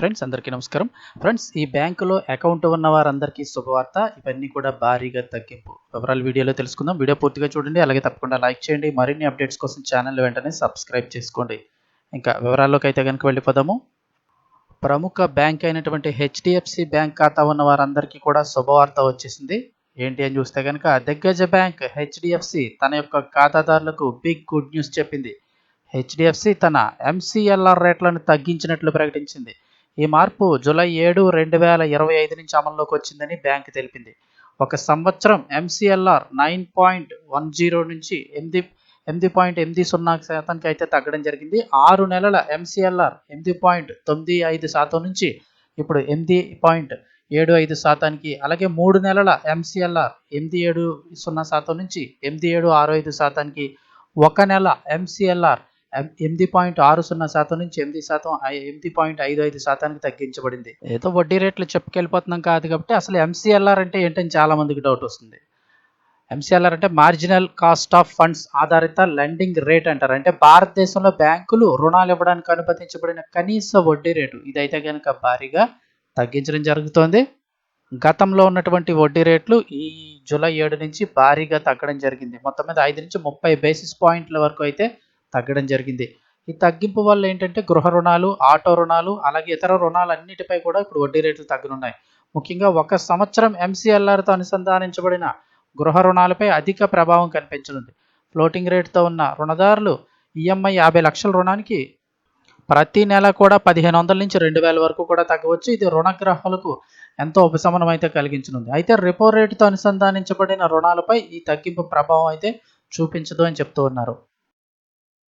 Friends అందరికీ నమస్కారం. Friends ఈ బ్యాంకులో అకౌంట్ ఉన్న వారందరికీ శుభవార్త. ఇవన్నీ కూడా భారీగా తగ్గింపు. వివరాలు వీడియోలో తెలుసుకుందాం. వీడియో పూర్తిగా చూడండి. అలాగే తప్పకుండా లైక్ చేయండి. మరిన్ని అప్డేట్స్ కోసం ఛానల్ వెంటనే సబ్స్క్రైబ్ చేసుకోండి. ఇంకా వివరాల్లోకి అయితే కనుక వెళ్ళిపోదాము. ప్రముఖ బ్యాంక్ అయినటువంటి హెచ్డిఎఫ్సి బ్యాంక్ ఖాతా ఉన్న వారందరికీ కూడా శుభవార్త వచ్చేసింది. ఏంటి అని చూస్తే కనుక దిగ్గజ బ్యాంక్ హెచ్డిఎఫ్సి తన యొక్క ఖాతాదారులకు బిగ్ గుడ్ న్యూస్ చెప్పింది. హెచ్డిఎఫ్సి తన ఎంసీఎల్ఆర్ రేట్లను తగ్గించినట్లు ప్రకటించింది. ఈ మార్పు జూలై ఏడు రెండు వేల ఇరవై ఐదు నుంచి అమల్లోకి వచ్చిందని బ్యాంకు తెలిపింది. ఒక సంవత్సరం MCLR nine point one zero నుంచి ఎనిమిది ఎనిమిది పాయింట్ ఎనిమిది సున్నా శాతానికి అయితే తగ్గడం జరిగింది. ఆరు నెలల ఎంసీఎల్ఆర్ ఎనిమిది పాయింట్ తొమ్మిది ఐదు శాతం నుంచి ఇప్పుడు ఎనిమిది పాయింట్ ఏడు ఐదు శాతానికి అలాగే మూడు నెలల ఎంసీఎల్ఆర్ ఎనిమిది ఏడు సున్నా శాతం నుంచి ఎనిమిది ఏడు ఆరు ఐదు శాతానికి ఒక నెల ఎంసీఎల్ఆర్ ఎనిమిది పాయింట్ ఆరు సున్నా శాతం నుంచి ఎనిమిది శాతం ఎనిమిది పాయింట్ ఐదు ఐదు శాతానికి తగ్గించబడింది. ఏదో వడ్డీ రేట్లు చెప్పుకెళ్ళిపోతున్నాం కాదు కాబట్టి అసలు ఎంసీఎల్ఆర్ అంటే ఏంటని చాలా మందికి డౌట్ వస్తుంది. ఎంసీఎల్ఆర్ అంటే మార్జినల్ కాస్ట్ ఆఫ్ ఫండ్స్ ఆధారిత లెండింగ్ రేట్ అంటారు. అంటే భారతదేశంలో బ్యాంకులు రుణాలు ఇవ్వడానికి అనుమతించబడిన కనీస వడ్డీ రేటు ఇదైతే కనుక భారీగా తగ్గించడం జరుగుతోంది. గతంలో ఉన్నటువంటి వడ్డీ రేట్లు ఈ జూలై ఏడు నుంచి భారీగా తగ్గడం జరిగింది. మొత్తం మీద ఐదు నుంచి ముప్పై బేసిస్ పాయింట్ల వరకు అయితే తగ్గడం జరిగింది. ఈ తగ్గింపు వల్ల ఏంటంటే గృహ రుణాలు ఆటో రుణాలు అలాగే ఇతర రుణాలన్నిటిపై కూడా ఇప్పుడు వడ్డీ రేట్లు తగ్గనున్నాయి. ముఖ్యంగా ఒక సంవత్సరం ఎంసీఎల్ఆర్తో అనుసంధానించబడిన గృహ రుణాలపై అధిక ప్రభావం కనిపించనుంది. ఫ్లోటింగ్ రేటుతో ఉన్న రుణదారులు ఈఎంఐ యాభై లక్షల రుణానికి ప్రతి నెల కూడా పదిహేను వందల నుంచి రెండు వేల వరకు కూడా తగ్గవచ్చు. ఇది రుణగ్రహాలకు ఎంతో ఉపశమనం అయితే కలిగించనుంది. అయితే రిపో రేటుతో అనుసంధానించబడిన రుణాలపై ఈ తగ్గింపు ప్రభావం అయితే చూపించదు అని చెప్తూ ఉన్నారు.